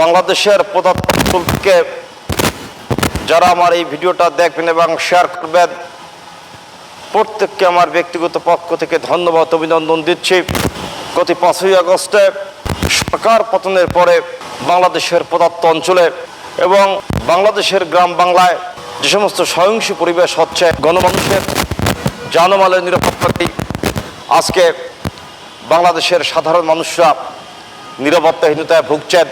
বাংলাদেশের প্রধানমন্ত্রীকে যারা আমার এই ভিডিওটা দেখবেন এবং শেয়ার করবেন, প্রত্যেককে আমার ব্যক্তিগত পক্ষ থেকে ধন্যবাদ, অভিনন্দন দিচ্ছি। গত পাঁচই আগস্টে সরকার পতনের পরে বাংলাদেশের পদার্থ অঞ্চলে এবং বাংলাদেশের গ্রাম বাংলায় যে সমস্ত সহিংস পরিবেশ হচ্ছে, গণমানুষের জানমালের নিরাপত্তাকে আজকে বাংলাদেশের সাধারণ মানুষরা নিরাপত্তাহীনতায় ভুগছেন।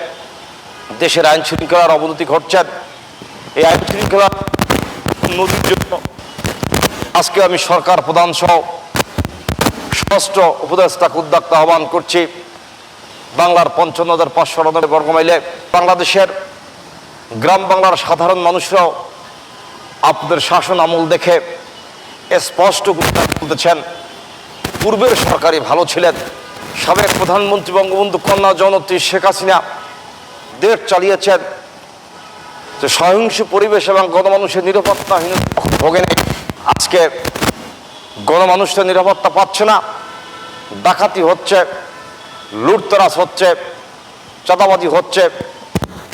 দেশের আইন শৃঙ্খলার অবনতি ঘটছেন। এই আইন শৃঙ্খলার উন্নতির জন্য আজকে আমি সরকার প্রধান সহ ষষ্ঠ উপদেষ্টাকে উদ্যোক্তা আহ্বান করছি। বাংলার পঞ্চান্ন হাজার পাঁচশো রনের বর্গমাইলে বাংলাদেশের গ্রাম বাংলার সাধারণ মানুষরাও আপনাদের শাসন আমল দেখে স্পষ্ট বলতেছেন পূর্বের সরকারই ভালো ছিলেন। সাবেক প্রধানমন্ত্রী বঙ্গবন্ধু কন্যা জনত্রী শেখ হাসিনা দেশ চালিয়েছেন যে সহিংস পরিবেশ এবং গণমানুষের নিরাপত্তাহীন ভোগে নেই আজকে গণমানুষটা নিরাপত্তা পাচ্ছে না, ডাকাতি হচ্ছে, লুটতরাজ হচ্ছে, চাঁদাবাজি হচ্ছে।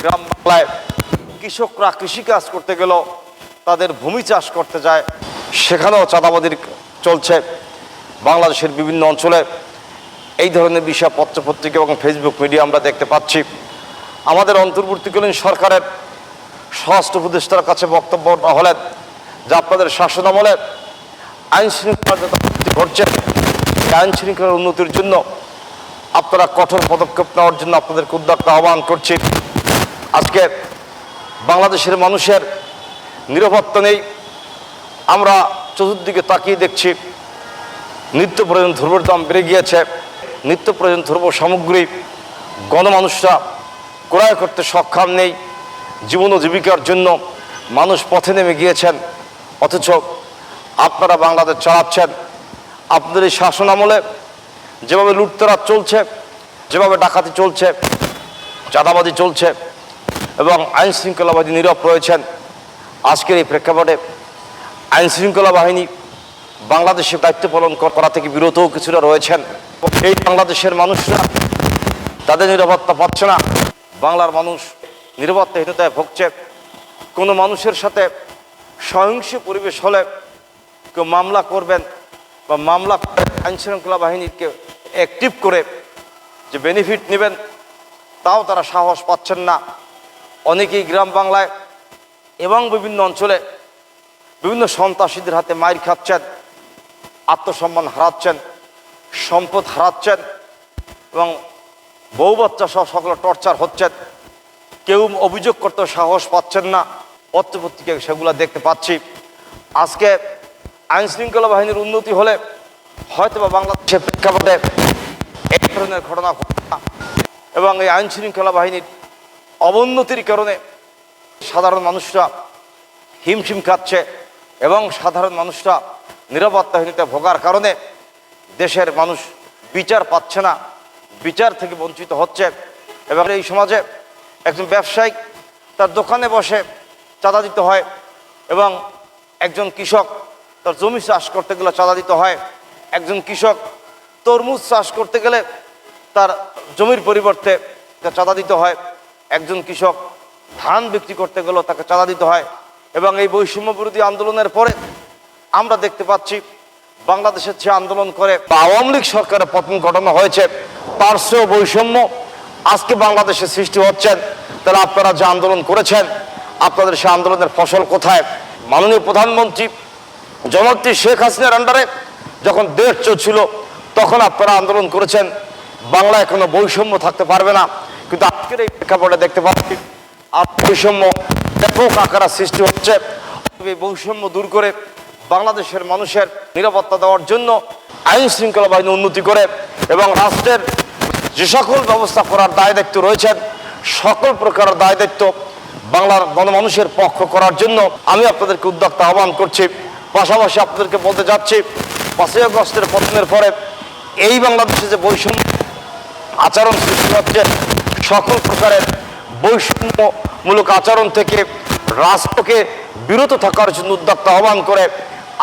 গ্রাম বাংলায় কৃষকরা কৃষিকাজ করতে গেলেও তাদের ভূমি চাষ করতে যায়, সেখানেও চাঁদাবাদির চলছে বাংলাদেশের বিভিন্ন অঞ্চলে। এই ধরনের বিষয় পত্রপত্রিকা এবং ফেসবুক মিডিয়া আমরা দেখতে পাচ্ছি। আমাদের অন্তর্বর্তীকালীন সরকারের স্বরাষ্ট্র উপদেষ্টার কাছে বক্তব্য হলেন যে আপনাদের শাসন আমলে আইন শৃঙ্খলার যত ঘটছে আইন শৃঙ্খলার উন্নতির জন্য আপনারা কঠোর পদক্ষেপ নেওয়ার জন্য আপনাদেরকে উদ্যোক্তা আহ্বান করছি। আজকে বাংলাদেশের মানুষের নিরাপত্তা নেই। আমরা চতুর্দিকে তাকিয়ে দেখছি, নিত্য প্রয়োজন দ্রব্যের দাম বেড়ে গিয়েছে, নিত্য প্রয়োজন দ্রব্য সামগ্রী গণমানুষরা ক্রয় করতে সক্ষম নেই। জীবন ও জীবিকার জন্য মানুষ পথে নেমে গিয়েছেন। অথচ আপনারা বাংলাদেশ চালাচ্ছেন। আপনাদের এই শাসন আমলে যেভাবে লুটতরাজ চলছে, যেভাবে ডাকাতি চলছে, চাঁদাবাজি চলছে এবং আইন শৃঙ্খলাবাদী নীরব রয়েছেন, আজকের এই প্রেক্ষাপটে আইন শৃঙ্খলা বাহিনী বাংলাদেশে দায়িত্ব পালন করা থেকে বিরতও কিছুটা রয়েছেন। এই বাংলাদেশের মানুষরা তাদের নিরাপত্তা পাচ্ছে না। বাংলার মানুষ নিরাপত্তাহীনতায় ভুগছে। কোনো মানুষের সাথে সহিংস পরিবেশ হলে কেউ মামলা করবেন বা মামলা করে আইন শৃঙ্খলা বাহিনীকে অ্যাক্টিভ করে যে বেনিফিট নেবেন, তাও তারা সাহস পাচ্ছেন না। অনেকেই গ্রাম বাংলায় এবং বিভিন্ন অঞ্চলে বিভিন্ন সন্ত্রাসীদের হাতে মাইর খাচ্ছেন, আত্মসম্মান হারাচ্ছেন, সম্পদ হারাচ্ছেন এবং বউ বাচ্চা সহ সকলে টর্চার হচ্ছে। কেউ অভিযোগ করতে সাহস পাচ্ছেন না। পত্রপত্রিকায় সেগুলো দেখতে পাচ্ছি। আজকে আইন শৃঙ্খলা বাহিনীর উন্নতি হলে হয়তো বা বাংলাদেশের প্রেক্ষাপটে এই ধরনের ঘটনা। এবং এই আইন শৃঙ্খলা বাহিনীর অবনতির কারণে সাধারণ মানুষরা হিমশিম খাচ্ছে এবং সাধারণ মানুষরা নিরাপত্তাহীনতা ভোগার কারণে দেশের মানুষ বিচার পাচ্ছে না। বিচার থেকে বঞ্চিত হচ্ছে। এবং এই সমাজে একজন ব্যবসায়িক তার দোকানে বসে চাঁদা দিতে হয় এবং একজন কৃষক তার জমি চাষ করতে গেলে চাঁদা দিতে হয়। একজন কৃষক তরমুজ চাষ করতে গেলে তার জমির পরিবর্তে তাকে চাঁদা দিতে হয়। একজন কৃষক ধান বিক্রি করতে গেলেও তাকে চাঁদা দিতে হয় এবং এই বৈষম্য বিরোধী আন্দোলনের পরে আমরা দেখতে পাচ্ছি বাংলাদেশের যে আন্দোলন করে আওয়ামী লীগ সরকারের পতন ঘটানো হয়েছে চেয়েও বৈষম্য। আজকে বাংলাদেশে সৃষ্টি হচ্ছেন, তাহলে আপনারা যে আন্দোলন করেছেন, আপনাদের সে আন্দোলনের ফসল কোথায়? মাননীয় প্রধানমন্ত্রী জনত্রী শেখ হাসিনার আন্ডারে যখন দেশ চলছিল তখন আপনারা আন্দোলন করেছেন। বাংলা কোনো বৈষম্য থাকতে পারবে না। কিন্তু আজকের এই প্রেক্ষাপটে দেখতে পাচ্ছি বৈষম্য ব্যাপক আকারে সৃষ্টি হচ্ছে। এই বৈষম্য দূর করে বাংলাদেশের মানুষের নিরাপত্তা দেওয়ার জন্য আইন শৃঙ্খলা বাহিনী উন্নতি করে এবং রাষ্ট্রের যে সকল ব্যবস্থা করার দায় দায়িত্ব রয়েছেন, সকল প্রকার দায় দায়িত্ব বাংলার গণমানুষের পক্ষ করার জন্য আমি আপনাদেরকে উদ্যোক্তা আহ্বান করছি। পাশাপাশি আপনাদেরকে বলতে যাচ্ছি, পাঁচই আগস্টের পতনের পরে এই বাংলাদেশে যে বৈষম্য আচরণ সৃষ্টি হচ্ছে, সকল প্রকারের বৈষম্যমূলক আচরণ থেকে রাষ্ট্রকে বিরত থাকার জন্য উদ্যোক্তা আহ্বান করে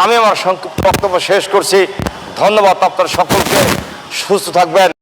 আমি আমার সংক্ষিপ্ত বক্তব্য শেষ করছি। ধন্যবাদ আপনার সকলকে। সুস্থ থাকবেন।